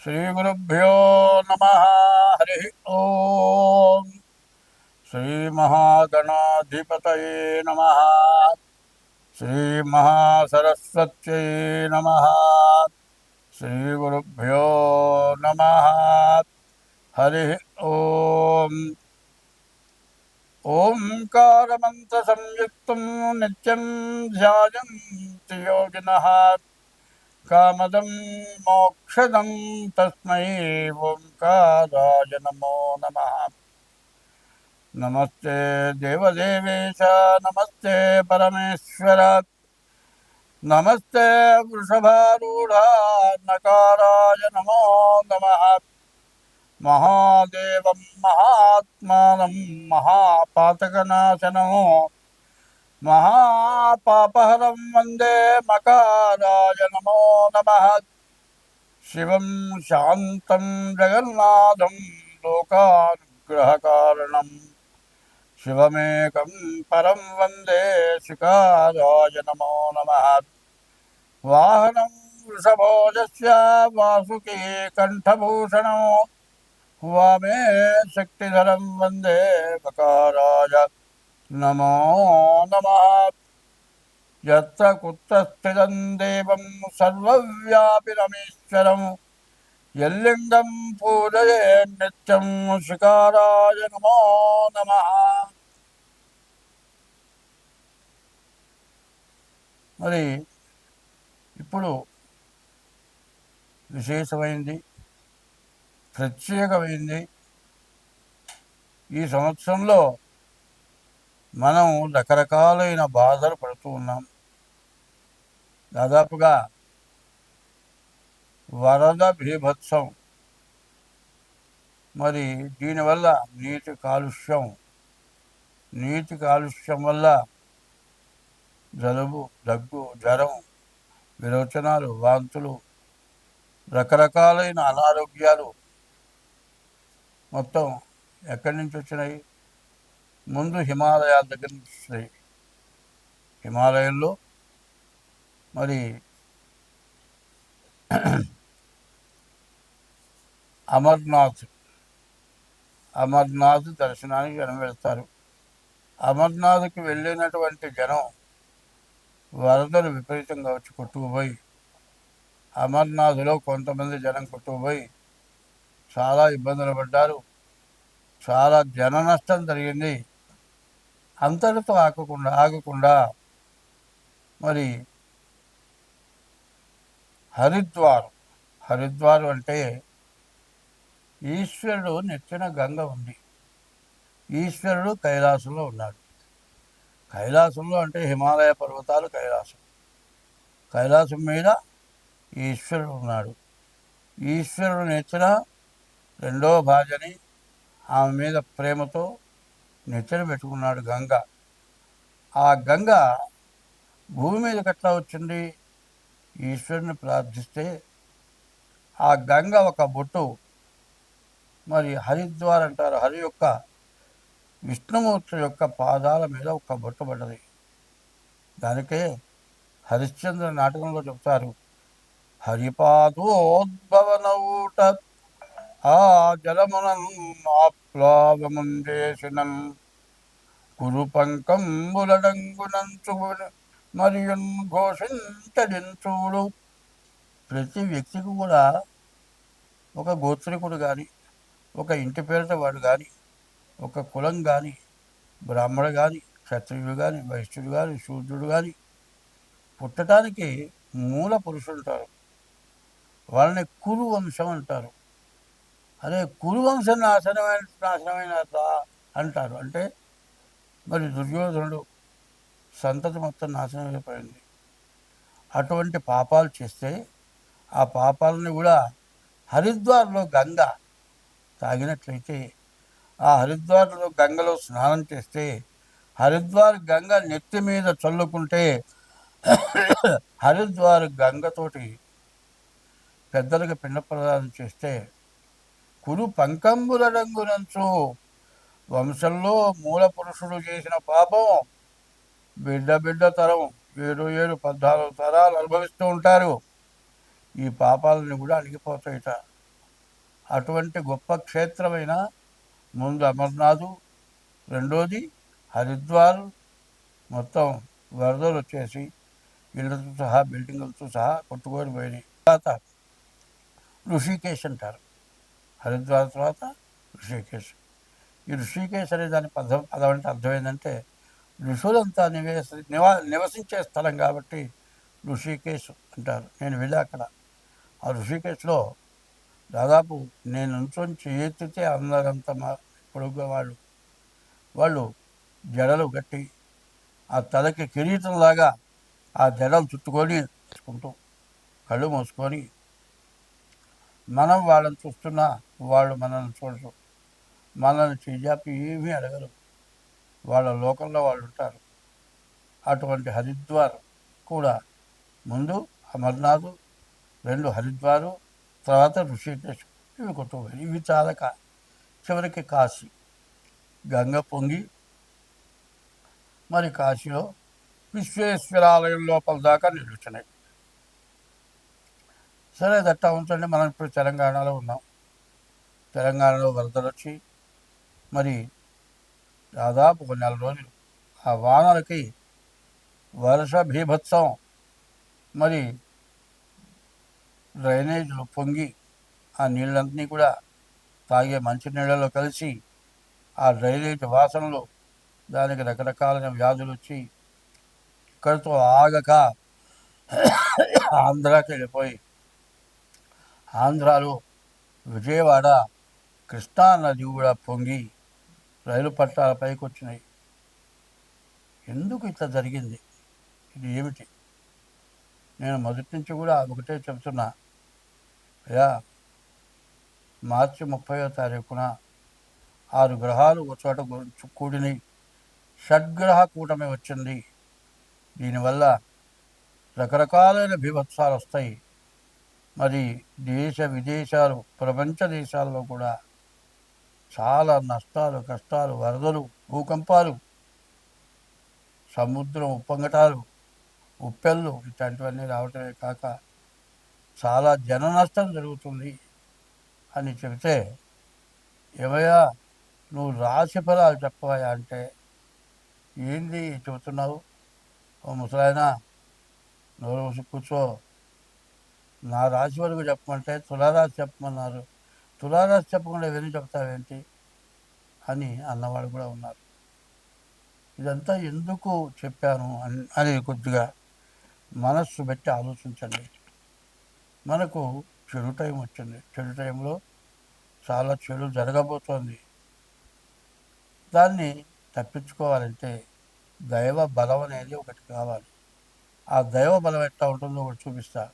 శ్రీగురుభ్యో నమ హరి ఓం శ్రీమహాగణాధిపతయే నమ శ్రీమహాసరస్వత్యై నమ శ్రీగురుభ్యో నమ హరి ఓం ఓంకారమంత్ర సంయుక్తం నిత్యం ధ్యాయంతి యోగినః కామదం మోక్షదం తస్మై ఓంకారాయ నమో నమ నమస్తే దేవదేవేశ నమస్తే పరమేశ్వర నమస్తే వృషభారూఢ నకారాయ నమో నమ మహాదేవం మహాత్మానం మహాపాతకనాశనమో महापापहरं वंदे मकाराय नमो नमः। शिवं शान्तं जगन्नाथं लोकानुग्रहकारणं। शिवमेकं परं वंदे शिकाराय नमो नमः। वाहनं वृषभोजस्य वासुकी कण्ठभूषणो। वामे शक्तिधरं वंदे मकाराय। నమో నమ యత్ర కుత్ర స్థితం దేవం సర్వవ్యాపినమీశ్వరం ఎల్లింగం పూజయే నిత్యం శికారాయ నమో నమ మరి ఇప్పుడు విశేషమైంది ప్రత్యేకమైంది ఈ సంవత్సరంలో మనం రకరకాలైన బాధలు పడుతూ ఉన్నాం. దాదాపుగా వరద భీభత్సం మరి దీనివల్ల నీటి కాలుష్యం నీటి కాలుష్యం వల్ల జలుబు దగ్గు జ్వరం విరోచనాలు వాంతులు రకరకాలైన అనారోగ్యాలు మొత్తం ఎక్కడి నుంచి వచ్చినాయి? ముందు హిమాలయాల దగ్గర నుంచి హిమాలయంలో మరి అమర్నాథ్ అమర్నాథ్ దర్శనానికి జనం వెళ్తారు అమర్నాథ్కి వెళ్ళినటువంటి జనం వరదలు విపరీతంగా వచ్చి కొట్టుకుపోయి అమర్నాథ్లో కొంతమంది జనం కొట్టుకుపోయి చాలా ఇబ్బందులు పడ్డారు. చాలా జన నష్టం జరిగింది. అంతటితో ఆగకుండా ఆగకుండా మరి హరిద్వార్ హరిద్వార్ అంటే ఈశ్వరుడు నెత్తిన గంగ ఉంది. ఈశ్వరుడు కైలాసంలో ఉన్నాడు. కైలాసంలో అంటే హిమాలయ పర్వతాలు కైలాసం. కైలాసం మీద ఈశ్వరుడు ఉన్నాడు. ఈశ్వరుడు నెచ్చిన రెండో భార్యని ఆమె మీద ప్రేమతో నెత్తిన పెట్టుకున్నాడు గంగ. ఆ గంగ భూమి మీదకి ఎట్లా వచ్చింది? ఈశ్వరుని ప్రార్థిస్తే ఆ గంగ ఒక బొట్టు మరి హరిద్వార్ అంటారు హరి యొక్క విష్ణుమూర్తి యొక్క పాదాల మీద ఒక బొట్టు పడ్డది. దానికే హరిశ్చంద్ర నాటకంలో చెప్తారు హరిపాదోద్భవనౌట ఆ జలమునం ఆప్లావముందేశనం కురు పంకంబులడంగునంచు మరియు ఘోషించడించుడు ప్రతి వ్యక్తికి కూడా ఒక గోత్రికుడు కానీ ఒక ఇంటి పేరుట వాడు కానీ ఒక కులం కానీ బ్రాహ్మడు కానీ క్షత్రియుడు కానీ వైశ్యుడు కానీ శూద్రుడు కానీ పుట్టడానికి మూల పురుషులు ఉంటారు వాళ్ళని కురు వంశం అంటారు. అదే కురువంశం నాశనమైన నాశనమైన అంటారు. అంటే మరి దుర్యోధనుడు సంతతి మొత్తం నాశనం అయిపోయింది. అటువంటి పాపాలు చేస్తే ఆ పాపాలని కూడా హరిద్వార్లో గంగ తాగినట్లయితే ఆ హరిద్వార్లో గంగలో స్నానం చేస్తే హరిద్వార్ గంగ నెత్తి మీద చల్లుకుంటే హరిద్వార్ గంగతోటి పెద్దలకు పిండ ప్రదానం చేస్తే కురు పంకంబుల రంగునంచు. వంశంలో మూల పురుషుడు చేసిన పాపం బిడ్డ బిడ్డ తరం ఏడు ఏడు పద్నాలుగు తరాలు అనుభవిస్తూ ఉంటారు. ఈ పాపాలని కూడా అణిగిపోతాయిట. అటువంటి గొప్ప క్షేత్రమైన ముందు అమర్నాథు రెండోది హరిద్వార్ మొత్తం వరదలు వచ్చేసి ఇళ్ళతో సహా బిల్డింగులతో సహా కొట్టుకొని పోయినాయి. తర్వాత ఋషికేశ్ అంటారు. హరిద్వార్ తర్వాత ఋషికేశ్. ఈ ఋషికేశ్ అనే దాని పదం పదం అంటే అర్థం ఏంటంటే ఋషులంతా నివేశ నివా నివసించే స్థలం కాబట్టి ఋషికేశ్ అంటారు. నేను వెళ్ళా అక్కడ. ఆ ఋషికేశ్లో దాదాపు నేను నుంచి ఎత్తితే అందరంత మా పొడుగు వాళ్ళు. వాళ్ళు జడలు కట్టి ఆ తలకి కిరీటంలాగా ఆ జడలు చుట్టుకొని చూసుకుంటూ కళ్ళు మూసుకొని మనం వాళ్ళని చూస్తున్నా వాళ్ళు మనల్ని చూడరు. మనల్ని చేజాపి ఏమీ అడగరు. వాళ్ళ లోకంలో వాళ్ళు ఉంటారు. అటువంటి హరిద్వార్ కూడా ముందు అమర్నాథ్ రెండు హరిద్వారు తర్వాత ఋషికేశ్ ఇవి కొట్టుకోవాలి ఇవి చాలక చివరికి కాశీ. గంగ పొంగి మరి కాశీలో విశ్వేశ్వరాలయం లోపల దాకా నిలుచున్నాయి. సరే దట్టా ఉంచండి. మనం ఇప్పుడు తెలంగాణలో ఉన్నాం. తెలంగాణలో వరదలు వచ్చి మరి దాదాపు ఒక నెల రోజులు ఆ వానలకి వర్ష భీభత్సం మరి డ్రైనేజీలు పొంగి ఆ నీళ్ళంతనీ కూడా తాగే మంచినీళ్ళలో కలిసి ఆ డ్రైనేజ్ వాసనలు దానికి రకరకాలైన వ్యాధులు వచ్చి ఇక్కడితో ఆగక ఆంధ్రాకి వెళ్ళిపోయి ఆంధ్రాలో విజయవాడ కృష్ణా నది కూడా పొంగి రైలు పట్టాల పైకి వచ్చినాయి ఎందుకు ఇట్లా జరిగింది? ఇది ఏమిటి? నేను మొదటి నుంచి కూడా ఒకటే చెబుతున్నా. అయ్యా మార్చి ముప్పయో తారీఖున ఆరు గ్రహాలు ఒక చోట గు- కూడినాయి. షడ్గ్రహ కూటమి వచ్చింది. దీనివల్ల రకరకాలైన బీభత్సాలు వస్తాయి మరి దేశ విదేశాలు ప్రపంచ దేశాల్లో కూడా చాలా నష్టాలు కష్టాలు వరదలు భూకంపాలు సముద్రం ఉప్పంగటాలు ఉప్పెళ్ళు ఇట్లాంటివన్నీ రావటమే కాక చాలా జన నష్టం జరుగుతుంది అని చెబితే ఏమయ్యా నువ్వు రాశి ఫలాలు చెప్పవయ్యా అంటే ఏంది చెబుతున్నావు? ఓ ముసలాయన నోరు కూర్చో. నా రాశి వరకు చెప్పమంటే తులారాశి చెప్పమన్నారు. తులారాశి చెప్పకుండా ఇవన్నీ చెప్తావేంటి? అని అన్నవాడు కూడా ఉన్నారు. ఇదంతా ఎందుకు చెప్పాను అని అని కొద్దిగా మనస్సు పెట్టి ఆలోచించండి. మనకు చెడు టైం వచ్చింది. చెడు టైంలో చాలా చెడు జరగబోతోంది. దాన్ని తప్పించుకోవాలంటే దైవ బలం అనేది ఒకటి కావాలి. ఆ దైవ బలం ఎట్లా ఉంటుందో ఒకటి చూపిస్తా.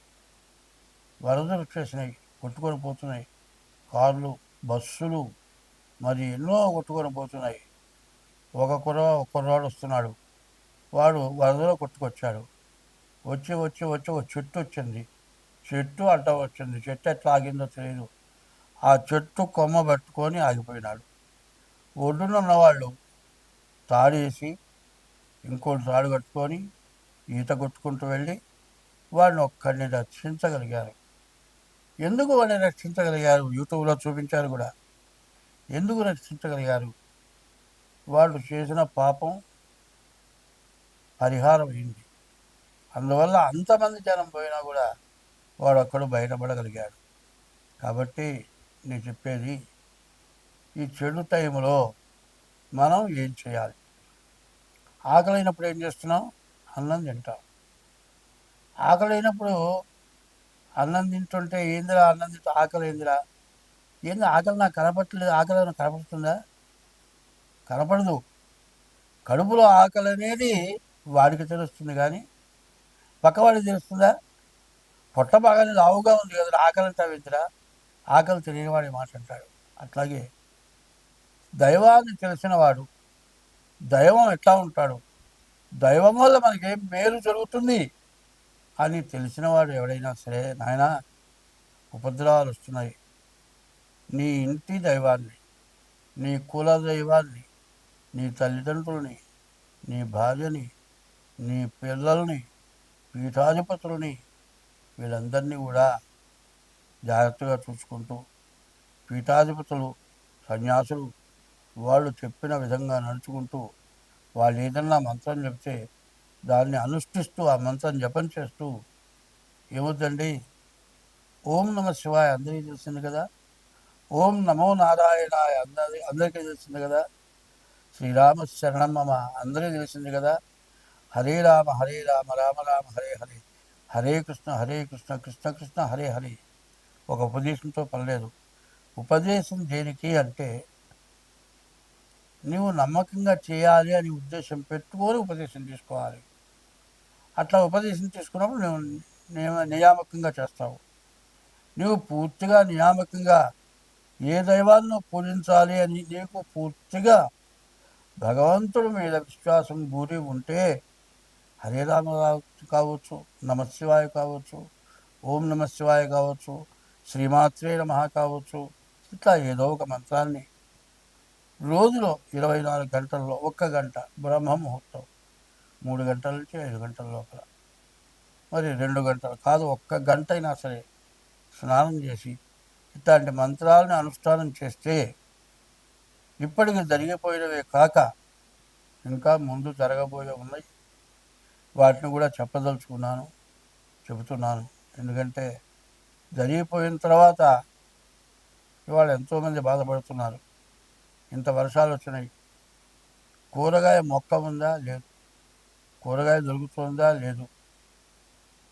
వరదలు వచ్చేసినాయి కొట్టుకొని పోతున్నాయి. కార్లు బస్సులు మరి ఎన్నో కొట్టుకొని పోతున్నాయి. ఒక కుర్ర ఒక కుర్రాడు వస్తున్నాడు. వాడు వరదలో కొట్టుకొచ్చాడు. వచ్చి వచ్చి వచ్చి ఒక చెట్టు వచ్చింది. చెట్టు అడ్డ వచ్చింది. చెట్టు ఎట్లా ఆగిందో తెలియదు ఆ చెట్టు కొమ్మ పట్టుకొని ఆగిపోయినాడు. ఒడ్డున ఉన్నవాళ్ళు తాడేసి ఇంకోటి తాడు కట్టుకొని ఈత కొట్టుకుంటూ వెళ్ళి వాడిని ఒక్కడిని రక్షించగలిగారు ఎందుకు వాడిని రక్షించగలిగారు? యూట్యూబ్లో చూపించారు కూడా. ఎందుకు రక్షించగలిగారు? వాళ్ళు చేసిన పాపం పరిహారం అయింది. అందువల్ల అంతమంది జనం పోయినా కూడా వాడు ఒక్కడు బయటపడగలిగాడు. కాబట్టి నేను చెప్పేది ఈ చెడు టైంలో మనం ఏం చేయాలి? ఆకలైనప్పుడు ఏం చేస్తున్నాం? అన్నం తింటాం. ఆకలైనప్పుడు అన్నం తింటుంటే ఏందిరా అన్నం తింటూ ఆకలి ఏందిరా ఏంది ఆకలి నాకు కనపట్టలేదు ఆకలి ఏమైనా కనపడుతుందా? కనపడదు. కడుపులో ఆకలి అనేది వాడికి తెలుస్తుంది కానీ పక్కవాడికి తెలుస్తుందా? పొట్ట బాగానే లావుగా ఉంది కదా ఆకలి అంటావేంటిరా ఆకలి తెలియనివాడు మాట అంటాడు. అట్లాగే దైవాన్ని తెలిసినవాడు దైవం ఎట్లా ఉంటాడు? దైవం వల్ల మనకేం మేలు జరుగుతుంది? అని తెలిసినవాడు ఎవడైనా సరే నాయన ఉపద్రవాలు వస్తున్నాయి. నీ ఇంటి దైవాన్ని నీ కుల దైవాన్ని నీ తల్లిదండ్రులని నీ భార్యని నీ పిల్లల్ని పీఠాధిపతులని వీళ్ళందరినీ కూడా జాగ్రత్తగా చూసుకుంటూ పీఠాధిపతులు సన్యాసులు వాళ్ళు చెప్పిన విధంగా నడుచుకుంటూ వాళ్ళు ఏదన్నా మంత్రం చెప్తే దాన్ని అనుష్ఠిస్తూ ఆ మంత్రం జపం చేస్తూ ఏమవుతండి ఓం నమ శివాయ అందరికీ తెలిసింది కదా? ఓం నమో నారాయణాయ అందరి అందరికీ తెలిసింది కదా? శ్రీరామ శరణం మమ అందరికీ తెలిసింది కదా? హరే రామ హరే రామ రామ రామ హరే హరే. హరే కృష్ణ హరే కృష్ణ కృష్ణ కృష్ణ హరే హరే. ఒక ఉపదేశంతో పనిలేదు ఉపదేశం దేనికి అంటే నీవు నమ్మకంగా చేయాలి అని ఉద్దేశం పెట్టుకొని ఉపదేశం తీసుకోవాలి. అట్లా ఉపదేశం తీసుకున్నప్పుడు నువ్వు నియామకంగా చేస్తావు. నువ్వు పూర్తిగా నియామకంగా ఏ దైవాన్ని పూజించాలి అని నీకు పూర్తిగా భగవంతుడి మీద విశ్వాసం గురి ఉంటే హరేరామ కావచ్చు నమశివాయ కావచ్చు ఓం నమశివాయ కావచ్చు శ్రీమాత్రే నమ కావచ్చు ఇట్లా ఏదో ఒక మంత్రాన్ని రోజులో ఇరవై నాలుగు గంటల్లో ఒక్క గంట బ్రహ్మ ముహూర్తం మూడు గంటల నుంచి ఐదు గంటల లోపల. మరి రెండు గంటలు కాదు ఒక్క గంట అయినా సరే స్నానం చేసి ఇట్లాంటి మంత్రాలను అనుష్ఠానం చేస్తే ఇప్పటికి జరిగిపోయినవే కాక ఇంకా ముందు జరగబోయే ఉన్నాయి. వాటిని కూడా చెప్పదలుచుకున్నాను చెబుతున్నాను. ఎందుకంటే జరిగిపోయిన తర్వాత ఇవాళ ఎంతోమంది బాధపడుతున్నారు. ఇంత వర్షాలు వచ్చినాయి. కూరగాయ మొక్క ఉందా? లేదు. కూరగాయ దొరుకుతుందా? లేదు.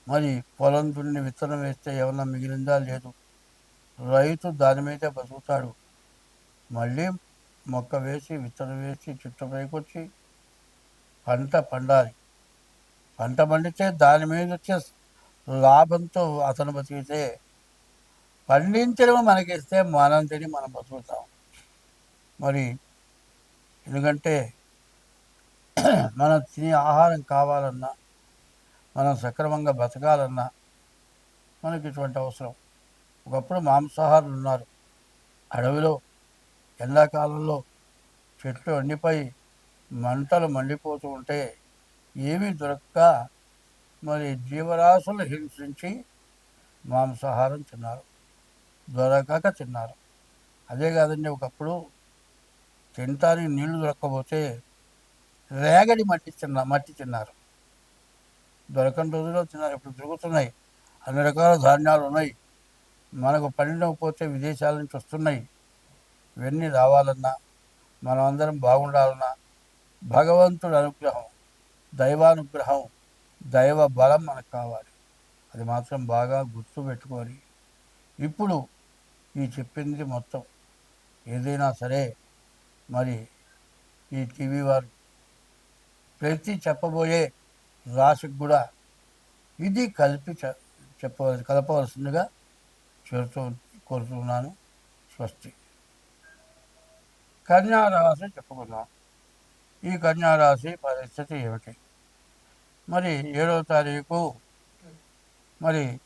మరి పొలం దున్ని విత్తనం వేస్తే ఏమన్నా మిగిలిందా? లేదు. రైతు దాని మీదే బతుకుతాడు. మళ్ళీ మొక్క వేసి విత్తనం వేసి చుట్టూ పైకొచ్చి పంట పండాలి. పంట పండితే దాని మీద వచ్చే లాభంతో అతను బతికితే పండించడం మనకిస్తే మనం తిని మనం బతుకుతాం. మరి ఎందుకంటే మనం తినే ఆహారం కావాలన్నా మనం సక్రమంగా బతకాలన్నా మనకి ఇటువంటి అవసరం. ఒకప్పుడు మాంసాహారులు ఉన్నారు. అడవిలో ఎండాకాలంలో చెట్లు ఎండిపోయి మంటలు మండిపోతూ ఉంటే ఏమీ దొరక్క మరి జీవరాశులు హింసించి మాంసాహారం తిన్నారు దొరకక తిన్నారు. అదే కాదండి ఒకప్పుడు తినటానికి నీళ్ళు దొరక్కపోతే రేగడి మట్టి తిన్న మట్టి తిన్నారు. దొరకని రోజుల్లో తిన్నారు ఇప్పుడు దొరుకుతున్నాయి. అన్ని రకాల ధాన్యాలు ఉన్నాయి. మనకు పండినకపోతే విదేశాల నుంచి వస్తున్నాయి. ఇవన్నీ రావాలన్నా మనం అందరం బాగుండాలన్నా భగవంతుడి అనుగ్రహం దైవానుగ్రహం దైవ బలం మనకు కావాలి. అది మాత్రం బాగా గుర్తు పెట్టుకొని ఇప్పుడు ఈ చెప్పింది మొత్తం. ఏదైనా సరే మరి ఈ టీవీ వారు ప్రతి చెప్పబోయే రాశికి కూడా ఇది కలిపి చె- చెప్పవలసి కలపవలసిందిగా చేరుతూ కోరుతున్నాను. స్వస్తి. కన్యా రాశి ఈ కన్యా రాశి పరిస్థితి ఏమిటి? మరి ఏడవ తారీఖు మరి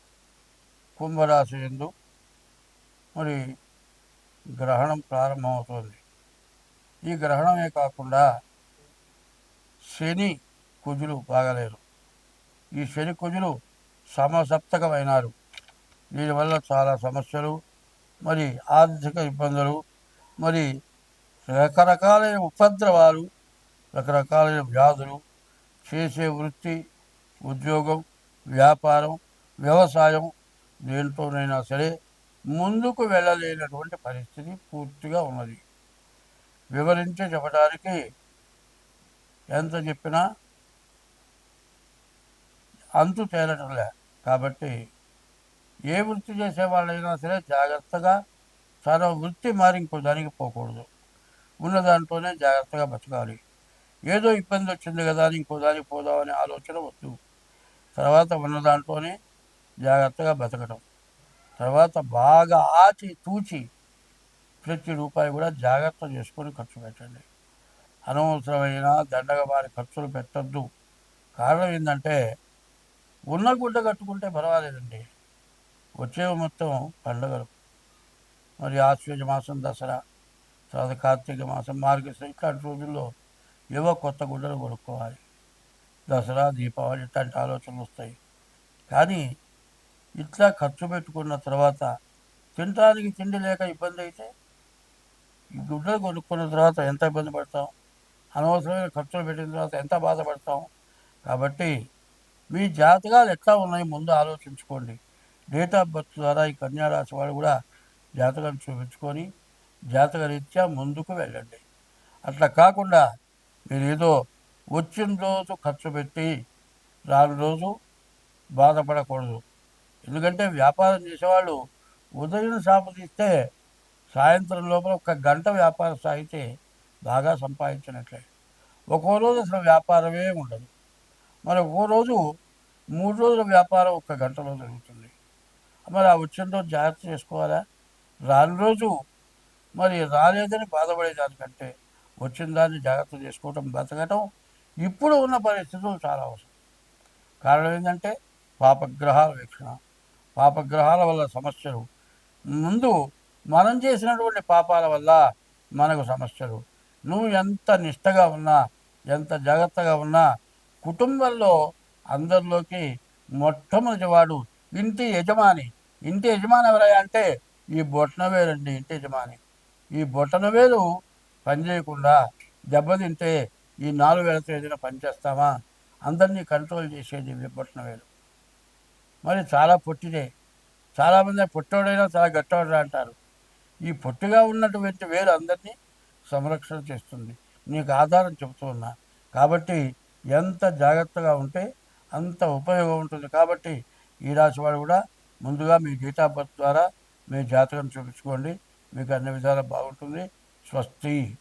కుంభరాశి ఎందు మరి గ్రహణం ప్రారంభమవుతుంది. ఈ గ్రహణమే కాకుండా శని కుజులు బాగలేరు. ఈ శని కుజులు సమసప్తకమైనారు. దీనివల్ల చాలా సమస్యలు మరి ఆర్థిక ఇబ్బందులు మరి రకరకాలైన ఉపద్రవాలు రకరకాలైన వ్యాధులు చేసే వృత్తి ఉద్యోగం వ్యాపారం వ్యవసాయం దేంట్లోనైనా సరే ముందుకు వెళ్ళలేనటువంటి పరిస్థితి పూర్తిగా ఉన్నది. వివరించి చెప్పడానికి ఎంత చెప్పినా అంతు తేలటంలే కాబట్టి ఏ వృత్తి చేసే వాళ్ళైనా సరే జాగ్రత్తగా తన వృత్తి మారి ఇంకో దానికి పోకూడదు. ఉన్న దాంట్లోనే జాగ్రత్తగా బతకాలి. ఏదో ఇబ్బంది వచ్చింది కదా అని ఇంకో దానికి పోదామనే ఆలోచన వద్దు. తర్వాత ఉన్న దాంట్లోనే జాగ్రత్తగా బతకడం తర్వాత బాగా ఆచి తూచి ప్రతి రూపాయి కూడా జాగ్రత్త చేసుకొని ఖర్చు పెట్టండి. అనవసరమైన దండగ వారి ఖర్చులు పెట్టద్దు. కారణం ఏంటంటే ఉన్న గుడ్డ కట్టుకుంటే పర్వాలేదండి. వచ్చేవి మొత్తం పండుగలు. మరి ఆశ్వేజ మాసం దసరా తర్వాత కార్తీక మాసం మార్గశిర ఇట్లాంటి రోజుల్లో ఏవో కొత్త గుడ్డలు కొనుక్కోవాలి. దసరా దీపావళి ఇట్లాంటి ఆలోచనలు వస్తాయి. కానీ ఇట్లా ఖర్చు పెట్టుకున్న తర్వాత తినడానికి తిండి లేక ఇబ్బంది అయితే ఈ గుడ్డలు కొనుక్కున్న తర్వాత ఎంత ఇబ్బంది పడతాం? అనవసరమైన ఖర్చులు పెట్టిన తర్వాత ఎంత బాధపడతాం? కాబట్టి మీ జాతకాలు ఎట్లా ఉన్నాయి ముందు ఆలోచించుకోండి. డేట్ ఆఫ్ బర్త్ ద్వారా ఈ కన్యారాశి వాళ్ళు కూడా జాతకం చూపించుకొని జాతక రీత్యా ముందుకు వెళ్ళండి. అట్లా కాకుండా మీరు ఏదో వచ్చిన రోజు ఖర్చు పెట్టి రాని రోజు బాధపడకూడదు. ఎందుకంటే వ్యాపారం చేసేవాళ్ళు ఉదయం షాపు తీస్తే సాయంత్రం లోపల ఒక గంట వ్యాపారం సాగితే బాగా సంపాదించినట్లే. ఒక్కో రోజు అసలు వ్యాపారమే ఉండదు. మరి ఒక్కో రోజు మూడు రోజుల వ్యాపారం ఒక్క గంటలో జరుగుతుంది. మరి ఆ వచ్చిన రోజు జాగ్రత్త చేసుకోవాలా? రాని రోజు మరి రాలేదని బాధపడేదానికంటే వచ్చిన దాన్ని జాగ్రత్త చేసుకోవటం బతకటం ఇప్పుడు ఉన్న పరిస్థితులు చాలా అవసరం. కారణం ఏంటంటే పాపగ్రహాల వీక్షణ. పాపగ్రహాల వల్ల సమస్యలు. ముందు మనం చేసినటువంటి పాపాల వల్ల మనకు సమస్యలు. నువ్వు ఎంత నిష్టగా ఉన్నా ఎంత జాగ్రత్తగా ఉన్నా కుటుంబంలో అందరిలోకి మొట్టమొదటి వాడు ఇంటి యజమాని. ఇంటి యజమాని ఎవరయ్యా అంటే ఈ బొట్టనవేలండి ఇంటి యజమాని. ఈ బొట్టనవేలు పనిచేయకుండా దెబ్బతింటే ఈ నాలుగు వేలతో ఏదైనా పనిచేస్తామా అందరినీ కంట్రోల్ చేసేది బొట్టనవేలు మరి చాలా పొట్టిదే. చాలామంది పొట్టోడైనా చాలా గట్టోడు అంటారు. ఈ పొట్టిగా ఉన్నటువంటి వేలు అందరినీ సంరక్షణ చేస్తుంది. నీకు ఆధారం చెబుతూ ఉన్నా కాబట్టి ఎంత జాగ్రత్తగా ఉంటే అంత ఉపయోగం ఉంటుంది. కాబట్టి ఈ రాశి వాడు కూడా ముందుగా మీ డేట్ ఆఫ్ బర్త్ ద్వారా మీ జాతకం చూపించుకోండి. మీకు అన్ని విధాలు బాగుంటుంది. స్వస్తి.